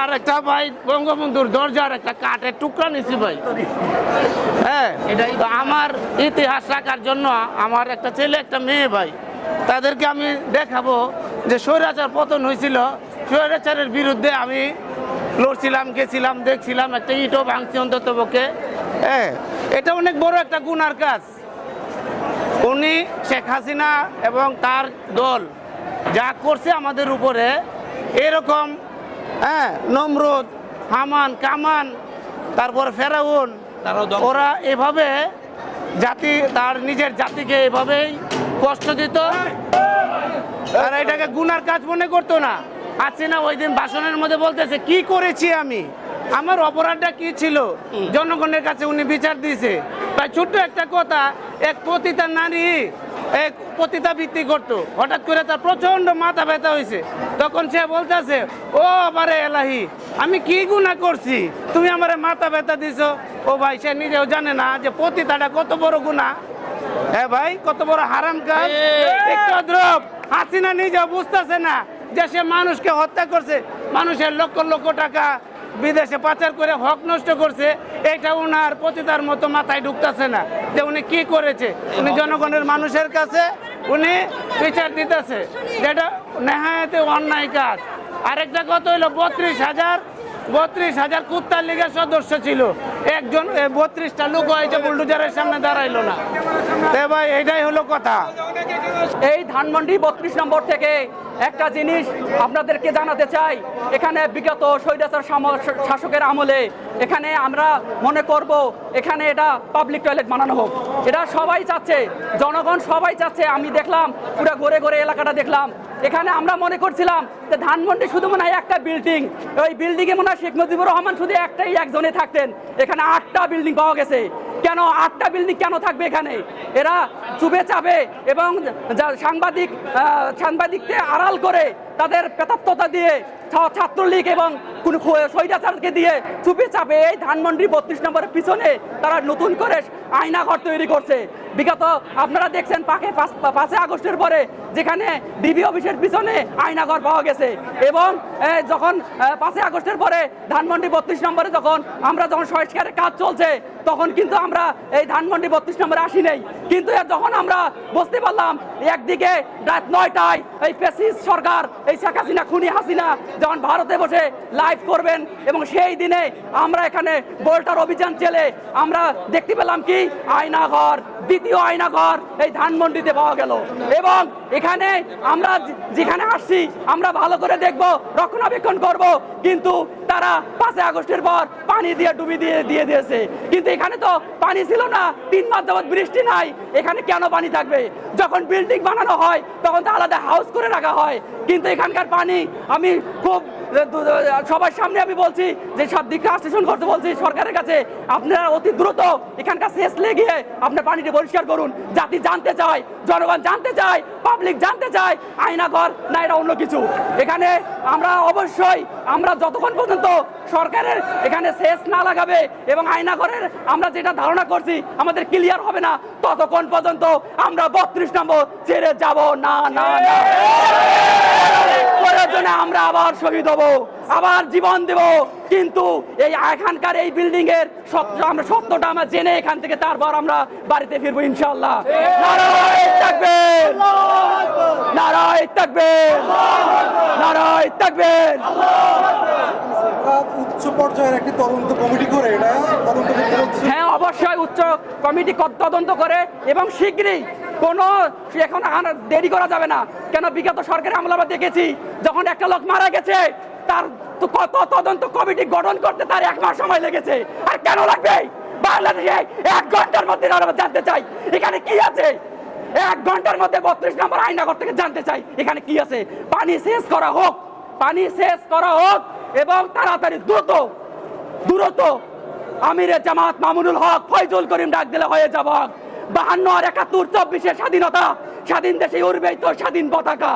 আর একটা ভাই, বঙ্গবন্ধুর দরজার একটা কাঠের টুকরা নিছি ভাই। হ্যাঁ তো আমার ইতিহাস রাখার জন্য আমার একটা ছেলে, একটা মেয়ে ভাই, তাদেরকে আমি দেখাবো যে স্বৈরাচার পতন হয়েছিল। স্বৈরাচারের বিরুদ্ধে আমি লড়ছিলাম, গেছিলাম, দেখছিলাম, একটা ইটও ভাঙছি অন্তত পক্ষে। হ্যাঁ এটা অনেক বড় একটা গুনার কাজ। উনি শেখ হাসিনা এবং তার দল যা করছে আমাদের উপরে, এরকম হ্যাঁ নমরুদ হামান কামান তারপর ফেরাউন ওরা এভাবে জাতি তার নিজের জাতিকে এভাবেই কষ্ট দিত। আর এটাকে গুনার কাজ মনে করতো না। হাসিনা ওই দিন ভাষণের মধ্যে বলতেছে কি করেছি আমি? আমার অপরাধটা কি ছিল? জনগণের কাছে উনি বিচার দিয়েছে। তাই ছোট্ট একটা কথা এক পতিতা নারী এক পতিতা ভিত্তি করতো। হঠাৎ করে তার প্রচণ্ড মাথা ব্যথা হয়েছে। তখন সে বলতেছে ও আমারে এলাহি আমি কি গুণা করছি? তুমি আমারে মাথা ব্যথা দিছো? ও ভাই সে নিজেও জানে না যে পতিতাটা কত বড় গুণা হ্যাঁ ভাই কত বড় হারাম কাজ। দ্রব হাসিনা নিজেও বুঝতেছে না যে সে মানুষকে হত্যা করছে। মানুষের লক্ষ লক্ষ টাকা বিদেশে পাচার করে হক নষ্ট করছে। এটা ওনার পতিতার মতো মাথায় ঢুকতেছে না যে উনি কি করেছে। উনি জনগণের মানুষের কাছে উনি বিচার দিতেছে। যেটা নেহায়তে অন্যায় কাজ। আরেকটা কত হইল? বত্রিশ হাজার বত্রিশ হাজার কুত্তার লীগের সদস্য ছিল। একজন বত্রিশটা লোক হয়েছে, বুলডোজারের সামনে দাঁড়াইলো না। তে ভাই, এটাই হলো কথা। এই ধানমন্ডি বত্রিশ নম্বর থেকে একটা জিনিস আপনাদেরকে জানাতে চাই। এখানে বিগত স্বৈরাচার শাসকের আমলে এখানে আমরা মনে করব এখানে এটা পাবলিক টয়লেট বানানো হোক। এটা সবাই চাচ্ছে, জনগণ সবাই চাচ্ছে। আমি দেখলাম, পুরো ঘুরে ঘুরে এলাকাটা দেখলাম। এখানে আমরা মনে করছিলাম যে ধানমন্ডি শুধু মনে হয় একটা বিল্ডিং ওই বিল্ডিংয়ে মনে হয় শেখ মুজিবুর রহমান শুধু একটাই একজনে থাকতেন। এখানে আটটা বিল্ডিং পাওয়া গেছে। কেন আটটা বিল্ডিং কেন থাকবে এখানে? এরা চুপে চাপে এবং সাংবাদিক সাংবাদিককে আড়াল করে তাদের প্রেতাত্মতা দিয়ে ছাত্রলীগ এবং কোন স্বৈরাচারকে দিয়ে চুপে চাপে এই ধানমন্ডি বত্রিশ নম্বরের পিছনে তারা নতুন করে আয়নাঘর তৈরি করছে। বিগত আপনারা দেখছেন পাকে পাঁচ- পাঁচই আগস্টের পরে যেখানে ডিবি অফিসের পিছনে আয়নাঘর পাওয়া গেছে। এবং যখন পাঁচই আগস্টের পরে ধানমন্ডি বত্রিশ নম্বরে যখন আমরা যখন সংস্কারের কাজ চলছে, তখন কিন্তু আমরা এই ধানমন্ডি বত্রিশ নম্বরে আসি নাই। কিন্তু যখন আমরা বুঝতে পারলাম, একদিকে রাত নয়টায় এই পেসিস সরকার, এই শেখ হাসিনা, খুনি হাসিনা যখন ভারতে বসে লাইভ করবেন, এবং সেই দিনে আমরা এখানে বোল্টার অভিযান চলে, আমরা দেখতে পেলাম কি? আয়নাঘর, দ্বিতীয় আয়নাঘর এই ধানমন্ডিতে পাওয়া গেল। এবং এখানে আমরা যেখানে আসছি আমরা ভালো করে দেখব রক্ষণাবেক্ষণ করব। কিন্তু তারা পাঁচই আগস্টের পর পানি দিয়ে ডুবি দিয়ে দিয়ে দিয়েছে। কিন্তু এখানে তো পানি ছিল না, তিন মাস যাবত বৃষ্টি নাই, এখানে কেন পানি থাকবে? যখন বিল্ডিং বানানো হয়, তখন তো আলাদা হাউস করে রাখা হয়। কিন্তু এখানকার পানি, আমি খুব সবার সামনে আমি বলছি যে সব দিকটা আশ্লেষণ করতে বলছি সরকারের কাছে, আপনারা অতি দ্রুত এখানকার শেষ লেগে আপনার পানিটি পরিষ্কার করুন। জাতি জানতে চায়, জনগণ জানতে চায় পাবলিক জানতে চায়, আয়নাঘর না, এটা অন্য কিছু। এখানে আমরা অবশ্যই, আমরা যতক্ষণ পর্যন্ত সরকারের এখানে শেষ না লাগাবে এবং আয়নাঘরের আমরা যেটা ধারণা করছি, আমাদের ক্লিয়ার হবে না। ততক্ষণ পর্যন্ত আমরা বত্রিশ নম্বর ছেড়ে যাব। না না না। প্রয়োজনে আমরা আবার শহীদ হব, আবার জীবন দেব। কিন্তু এই এখানকার এই বিল্ডিং এর সত্য আমরা সত্যটা আমরা জেনে এখান থেকে তারপর আমরা বাড়িতে ফিরবো ইনশাল্লাহ নারায় থাকবেন নারায় থাকবেন নারায় থাকবেন হ্যাঁ অবশ্যই উচ্চ কমিটি তদন্ত করে এবং শীঘ্রই এখন দেরি করা যাবে না। কেন বিগত সরকারের দেখেছি, যখন একটা লোক মারা গেছে, তার কত তদন্ত কমিটি গঠন করতে তার এক মাস সময় লেগেছে। আর কেন লাগবে? বাংলাদেশে এক ঘণ্টার মধ্যে আমরা জানতে চাই। এখানে কি আছে? এক ঘণ্টার মধ্যে বত্রিশ নম্বর আইনাগর থেকে জানতে চাই। এখানে কি আছে? পানি শেষ করা হোক, পানি শেষ করা হোক এবং তাড়াতাড়ি দ্রুত দ্রুত আমিরে জামাত মামুনুল হক ফয়জুল করিম ডাক দিলে হয়ে যাব। বাহান্ন আর একাত্তর চব্বিশের স্বাধীনতা, স্বাধীন দেশে উড়বেই তো স্বাধীন পতাকা।